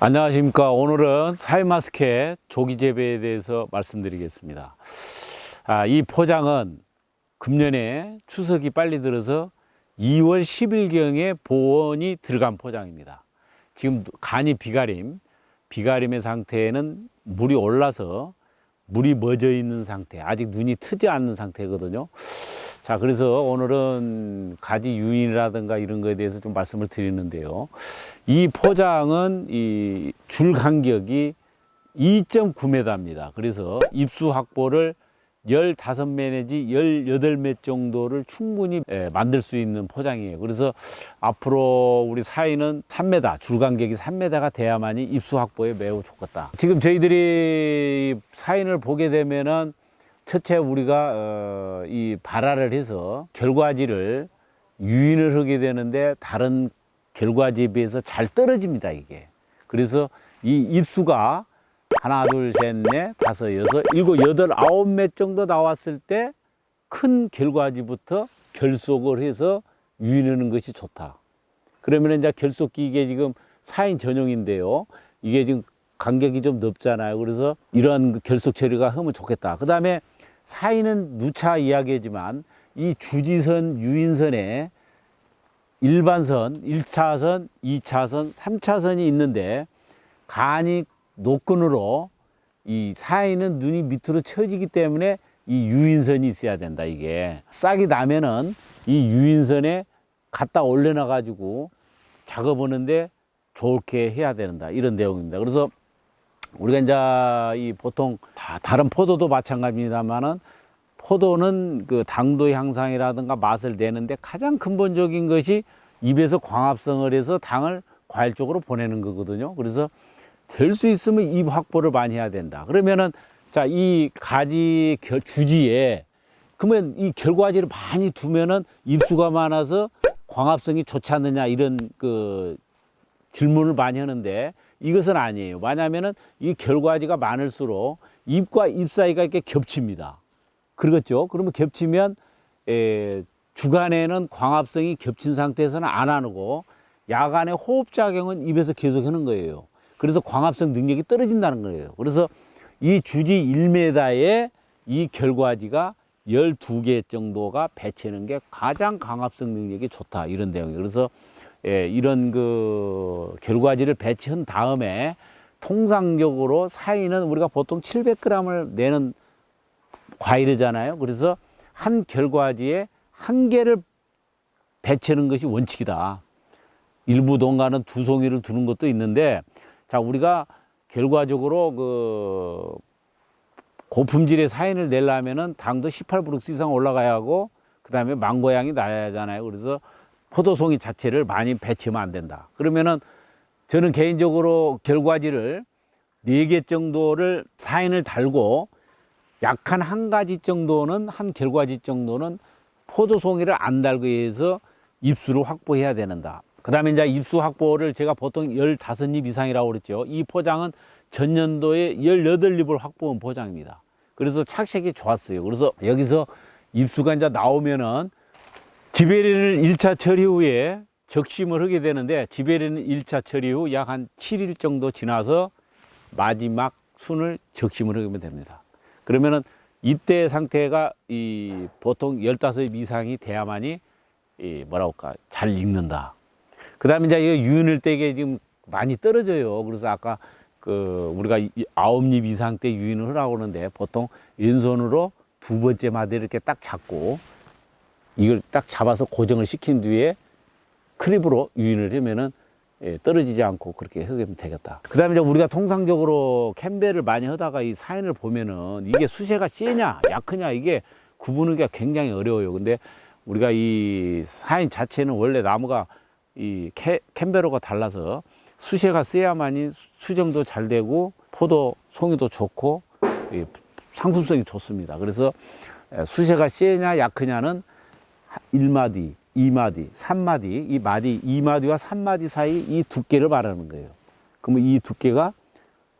안녕하십니까. 오늘은 사이마스켓 조기 재배에 대해서 말씀드리겠습니다. 아, 이 포장은 금년에 추석이 빨리 들어서 2월 10일경에 보온이 들어간 포장입니다. 지금 간이 비가림, 비가림의 상태에는 물이 올라서 물이 멎어 있는 상태, 아직 눈이 트지 않는 상태거든요. 자, 그래서 오늘은 가지 유인이라든가 이런 거에 대해서 좀 말씀을 드리는데요. 이 포장은 이 줄 간격이 2.9m입니다. 그래서 입수 확보를 15매 내지 18매 정도를 충분히 예, 만들 수 있는 포장이에요. 그래서 앞으로 우리 사이는 3m, 줄 간격이 3m가 돼야만이 입수 확보에 매우 좋겠다. 지금 저희들이 사인을 보게 되면은 첫째 우리가 어, 이 발화를 해서 결과지를 유인을 하게 되는데 다른 결과지에 비해서 잘 떨어집니다 이게. 그래서 이 입수가 하나 둘셋넷 다섯 여섯 일곱 여덟 아홉 매 정도 나왔을 때 큰 결과지부터 결속을 해서 유인하는 것이 좋다. 그러면 이제 결속기 이게 지금 사인 전용인데요. 이게 지금 간격이 좀 넓잖아요. 그래서 이러한 그 결속 처리가 하면 좋겠다. 그 다음에 사인은 누차 이야기하지만 이 주지선 유인선에 일반선, 1차선, 2차선, 3차선이 있는데 간이 노끈으로 이 사이는 눈이 밑으로 처지기 때문에 이 유인선이 있어야 된다 이게. 싹이 나면은 이 유인선에 갖다 올려놔 가지고 작업하는데 좋게 해야 된다 이런 내용입니다. 그래서 우리가 이제 이 보통 다 다른 포도도 마찬가지입니다만은 포도는 그 당도 향상이라든가 맛을 내는데 가장 근본적인 것이 입에서 광합성을 해서 당을 과일 쪽으로 보내는 거거든요. 그래서 될 수 있으면 입 확보를 많이 해야 된다. 그러면은 자, 이 가지 결, 주지에 그러면 이 결과지를 많이 두면은 입수가 많아서 광합성이 좋지 않느냐 이런 그 질문을 많이 하는데 이것은 아니에요. 왜냐하면은 이 결과지가 많을수록 입과 입 사이가 이렇게 겹칩니다. 그렇죠. 그러면 겹치면 에, 주간에는 광합성이 겹친 상태에서는 안 하고 야간에 호흡작용은 입에서 계속 하는 거예요. 그래서 광합성 능력이 떨어진다는 거예요. 그래서 이 주지 1m에 이 결과지가 12개 정도가 배치하는 게 가장 광합성 능력이 좋다. 이런 내용이에요. 그래서 예, 이런 그 결과지를 배치한 다음에 통상적으로 사이는 우리가 보통 700g을 내는 과일이잖아요. 그래서 한 결과지에 한 개를 배치하는 것이 원칙이다. 일부 동가는 두 송이를 두는 것도 있는데, 자, 우리가 결과적으로 그 고품질의 사인을 내려면은 당도 18브룩스 이상 올라가야 하고, 그 다음에 망고향이 나야 하잖아요. 그래서 포도송이 자체를 많이 배치하면 안 된다. 그러면은 저는 개인적으로 결과지를 네 개 정도를 사인을 달고 약한 한 가지 정도는 한 결과지 정도는 포도송이를 안 달고 해서 입수를 확보해야 되는다. 그 다음에 이제 입수 확보를 제가 보통 15입 이상이라고 그랬죠. 이 포장은 전년도에 18입을 확보한 포장입니다. 그래서 착색이 좋았어요. 그래서 여기서 입수가 이제 나오면은 지베리는 1차 처리 후에 적심을 하게 되는데 지베리는 1차 처리 후 약 한 7일 정도 지나서 마지막 순을 적심을 하면 됩니다. 그러면은 이때 상태가 이 보통 15입 이상이 돼야만이 이 뭐라고 할까 잘 익는다. 그 다음에 이제 이거 유인을 때게 지금 많이 떨어져요. 그래서 아까 그 우리가 이 아홉 입 이상 때 유인을 하라고 그러는데 보통 왼손으로 두 번째 마디 이렇게 딱 잡고 이걸 딱 잡아서 고정을 시킨 뒤에 크립으로 유인을 하면은 예, 떨어지지 않고 그렇게 하면 되겠다. 그 다음에 우리가 통상적으로 캠벨을 많이 하다가 이 사인을 보면은 이게 수세가 세냐, 약하냐, 이게 구분하기가 굉장히 어려워요. 근데 우리가 이 사인 자체는 원래 나무가 이 캐, 캠베로가 달라서 수세가 세야만이 수정도 잘 되고 포도 송이도 좋고 이 상품성이 좋습니다. 그래서 에, 수세가 세냐 약하냐는 1마디, 2마디, 3마디, 이 마디, 2마디와 3마디 사이 이 두께를 말하는 거예요. 그러면 이 두께가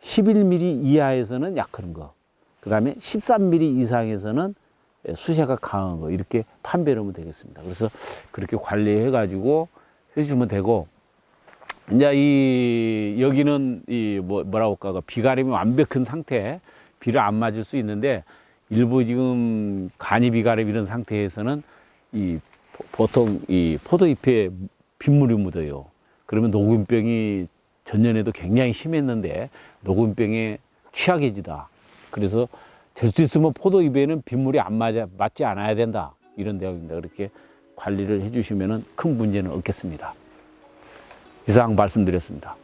11mm 이하에서는 약한 거, 그 다음에 13mm 이상에서는 수세가 강한 거, 이렇게 판별하면 되겠습니다. 그래서 그렇게 관리해가지고 해주면 되고, 이제 이 여기는 이 뭐, 뭐라고 할까 비가림이 완벽한 상태 비를 안 맞을 수 있는데 일부 지금 간이 비가림 이런 상태에서는 이 보- 보통 이 포도 잎에 빗물이 묻어요. 그러면 녹균병이 전년에도 굉장히 심했는데 녹균병에 취약해지다. 그래서 될 수 있으면 포도 잎에는 빗물이 안 맞아 맞지 않아야 된다. 이런 내용입니다. 그렇게 관리를 해주시면 큰 문제는 없겠습니다. 이상 말씀드렸습니다.